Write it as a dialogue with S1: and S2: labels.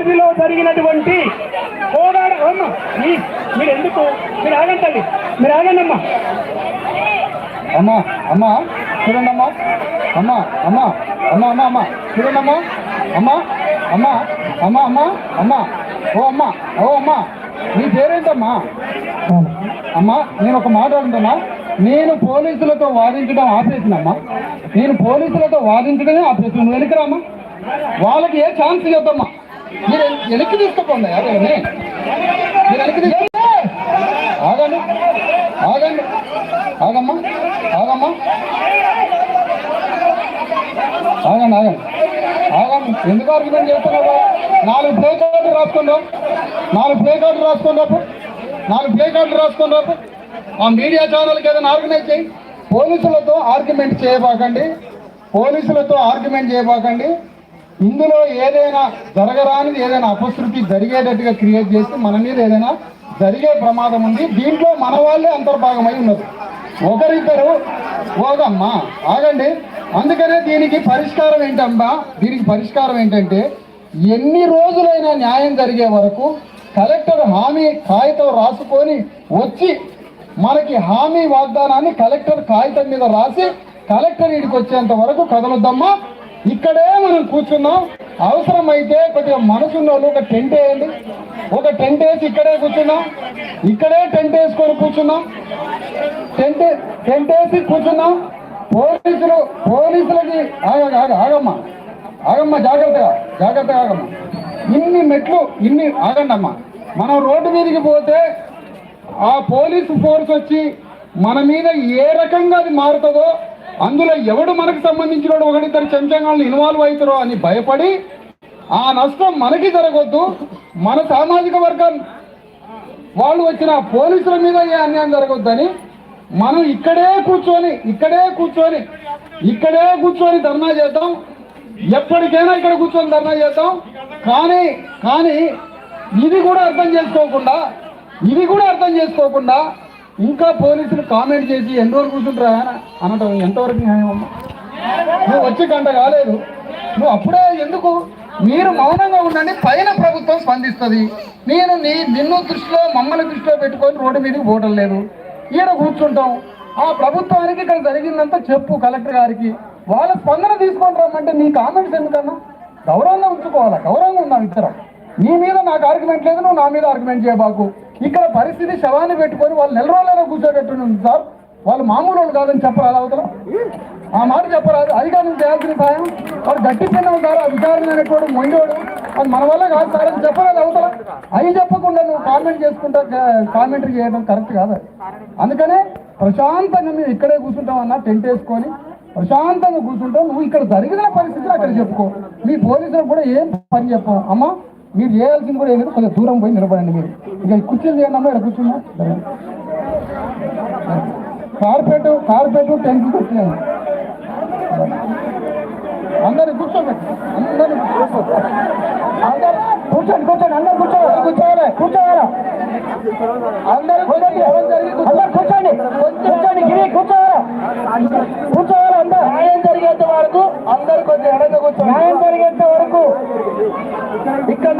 S1: ఉన్నటువంటి పోరాడ అమ్మ మీరు ఎందుకు మీరు ఆగండి. తల్లి మీరు ఆగండి అమ్మా.
S2: అమ్మా అమ్మా చూడండి అమ్మా. అమ్మా అమ్మా అమ్మా అమ్మా అమ్మా. చూడండి అమ్మా. అమ్మా అమ్మా అమ్మా అమ్మా అమ్మా. ఓ అమ్మా ఓ అమ్మా. నీ పేరేంటమ్మా? అమ్మా నేను ఒక మాట అంటున్నా. నేను పోలీసులతో వాదించడం ఆపేసినమ్మా. నేను పోలీసులతో వాదించడమే ఆపేసిన నువ్వు వెనక్కి రామ్మా. వాళ్ళకి ఏ ఛాన్స్ ఇవ్వద్దమ్మా. మీరు వెనక్కి తీసుకుపోండి అదే మీరు వెనక్కి తీసుకో ఆగండి ఆగండి. ఆగమ్మా ఆగమ్మా. ఆగండి ఆగండి. ఆగండి. ఎందుకు ఆర్గ్యుమెంట్ చేస్తున్నావు నాలుగు ప్లే కార్డు రాసుకుందాం నాలుగు ప్లే కార్డు రాసుకున్నప్పుడు నాలుగు ప్లే కార్డు రాసుకున్నప్పుడు ఆ మీడియా ఛానల్కి ఏదైనా ఆర్గనైజ్ చేయి. పోలీసులతో ఆర్గ్యుమెంట్ చేయబాకండి. పోలీసులతో ఆర్గ్యుమెంట్ చేయబాకండి. ఇందులో ఏదైనా జరగరానిది ఏదైనా అపశృతి జరిగేటట్టుగా క్రియేట్ చేసి మన మీద ఏదైనా జరిగే ప్రమాదం ఉంది. దీంట్లో మన వాళ్ళే అంతర్భాగమై ఉన్నారు. ఒకరిద్దరు ఓగమ్మా ఆగండి. అందుకనే దీనికి పరిష్కారం ఏంటమ్మా దీనికి పరిష్కారం ఏంటంటే ఎన్ని రోజులైనా న్యాయం జరిగే వరకు కలెక్టర్ హామీ కాగితం రాసుకొని వచ్చి మనకి హామీ వాగ్దానాన్ని కలెక్టర్ కాగితం మీద రాసి కలెక్టర్ ఇడికి వచ్చేంత వరకు కదలొద్దమ్మా. ఇక్కడే మనం కూర్చున్నాం. అవసరమైతే కొద్దిగా మనసున్న వాళ్ళు ఒక టెంట్ వేయండి. ఒక టెంట్ వేసి ఇక్కడే కూర్చున్నాం. ఇక్కడే టెంట్ వేసుకొని కూర్చున్నాం. టెంట్ టెంట్ వేసి కూర్చున్నాం. పోలీసులు పోలీసులకి ఆగ ఆగ ఆగమ్మా. ఆగమ్మా జాగ్రత్తగా జాగ్రత్తగా ఆగమ్మా. ఇన్ని మెట్లు ఇన్ని ఆగండమ్మా మనం రోడ్డు మీదకి పోతే ఆ పోలీసు ఫోర్స్ వచ్చి మన మీద ఏ రకంగా అది మారుతుందో అందులో ఎవడు మనకు సంబంధించిన వాడు ఒకటిద్దరు చెంచంగాళ్ళు ఇన్వాల్వ్ అవుతారో అని భయపడి ఆ నష్టం మనకి జరగొద్దు. మన సామాజిక వర్గం వాళ్ళు వచ్చిన పోలీసుల మీద ఏ అన్యాయం జరగొద్దని మనం ఇక్కడే కూర్చొని ఇక్కడే కూర్చొని ఇక్కడే కూర్చొని ధర్నా చేద్దాం. ఎప్పటికైనా ఇక్కడ కూర్చొని ధర్నా చేద్దాం. కానీ కానీ ఇది కూడా అర్థం చేసుకోకుండా ఇది కూడా అర్థం చేసుకోకుండా ఇంకా పోలీసులు కామెంట్ చేసి ఎన్ని రోజులు కూర్చుంటారా? అనటం ఎంతవరకు న్యాయం అమ్మా? నువ్వు వచ్చి గంట కాలేదు. నువ్వు అప్పుడే ఎందుకు? మీరు మౌనంగా ఉండండి పైన ప్రభుత్వం స్పందిస్తుంది. నేను నీ నిన్ను దృష్టిలో మమ్మల్ని దృష్టిలో పెట్టుకొని రోడ్డు మీదకి పోవడం లేదు. ఈడ కూర్చుంటాం. ఆ ప్రభుత్వానికి ఇక్కడ జరిగిందంతా చెప్పు కలెక్టర్ గారికి. వాళ్ళ స్పందన తీసుకొని రమ్మంటే నీ కామెంట్స్ ఎందుకన్నా? గౌరవంగా ఉంచుకోవాలా? గౌరవంగా ఉన్నాం ఇద్దరం. నీ మీద నాకు ఆర్గ్యుమెంట్ లేదు నువ్వు నా మీద ఆర్గ్యుమెంట్ చేయబాకు. ఇక్కడ పరిస్థితి శవాన్ని పెట్టుకొని వాళ్ళు నెల రోజులైనా కూర్చోబెట్టు సార్. వాళ్ళు మామూలు వాళ్ళు కాదని చెప్పరాదు అవతల. ఆ మాట చెప్పరాదు. అది కాదు చేయాల్సిన సాయం. వాడు గట్టి పిన్న ఉంటారు ఆ విచారణ అనేటువంటి మొండోడు అది మన వల్ల కాదు సార్. అని చెప్పరాదు అవతల. అవి చెప్పకుండా నువ్వు కామెంట్ చేసుకుంటా కామెంటరీ చేయడం కరెక్ట్ కాదు అందుకనే ప్రశాంతంగా మేము ఇక్కడే కూర్చుంటామన్నా టెంట్ వేసుకొని ప్రశాంతంగా కూర్చుంటాం. నువ్వు ఇక్కడ జరిగిన పరిస్థితులు అక్కడ చెప్పుకో. మీ పోలీసులకు కూడా ఏం పని చెప్పావు. అమ్మా మీరు చేయాల్సింది కూడా ఏం లేదు కొంచెం దూరం పోయి నిలబడండి మీరు. ఇక కుర్చీలు చేయండి అమ్మా ఇక్కడ కూర్చున్నా కార్పెట్ కార్పెట్ టెన్త్ కూర్చున్నాను అందరు కూర్చోబెట్టి అందరు అందరు కూర్చోండి కూర్చోండి. అందరు కూర్చోవాలి కూర్చోవాలి కూర్చోవాలి. అందరు కూర్చోండి. అందరు కూర్చోండి. కూర్చోండి గిరి కూర్చోవాలి. కూర్చోవాలి జరిగేంత వరకు అందరు కొంచెం ఎడగా కూర్చోండి న్యాయం జరిగేంత వరకు ఇక్కడ